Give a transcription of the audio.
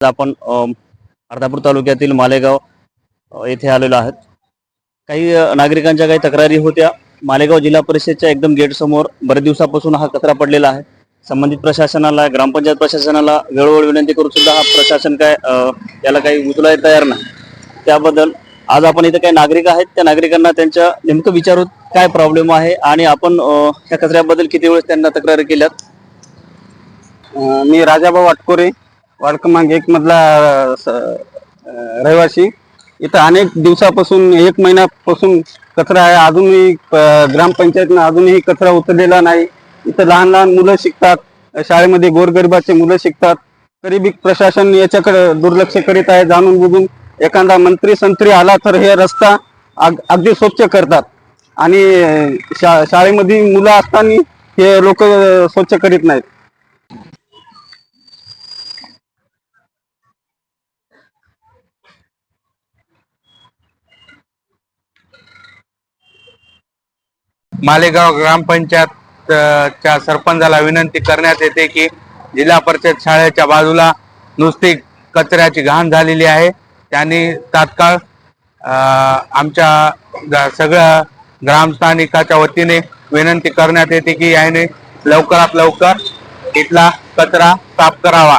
आपण अर्धापूर तालुक्यातील मालेगाव येथे आलेलो आहोत. काही नागरिकांच्या काही तक्रारी होत्या. मालेगाव जिल्हा परिषदच्या एकदम गेट समोर बरेच दिवसापासून हा कचरा पडलेला आहे. संबंधित प्रशासनाला ग्रामपंचायत प्रशासनाला वेळोवेळी विनंती करून सुद्धा हा प्रशासन काय याला काही उचलायला तयार नाही. त्याबद्दल आज आपण इथे काही नागरिक आहेत. त्या नागरिकांना त्यांच्या नेमकं विचारू काय प्रॉब्लेम आहे आणि आपण ह्या कचऱ्याबद्दल किती वेळेस त्यांना तक्रारी केल्यात? मी राजाभाऊ वाटकोरे वार्ड क्रमांक एक मधला रहिवासी इथं अनेक दिवसापासून एक महिन्यापासून कचरा आहे. अजूनही ग्रामपंचायतनं अजूनही कचरा उचललेला नाही. इथं लहान लहान मुलं शिकतात. शाळेमध्ये गोरगरिबाचे मुलं शिकतात. तरी बी प्रशासन याच्याकडे दुर्लक्ष करीत आहे जाणून बुजून. एखादा मंत्री संत्री आला तर हे रस्ता अगदी स्वच्छ करतात. आणि शा शाळेमध्ये मुलं असताना हे लोक स्वच्छ करीत नाहीत. मालेगाव ग्रामपंचायत च्या सरपंचाला विनंती करण्यात येते की जिल्हा परिषद शाळेच्या बाजूला नुसती कचऱ्याची घाण झालेली आहे. त्यांनी तात्काळ आमच्या सगळ्या ग्रामस्थानिकाच्या वतीने विनंती करण्यात येते की याने लवकरात लवकर इथला कचरा साफ करावा.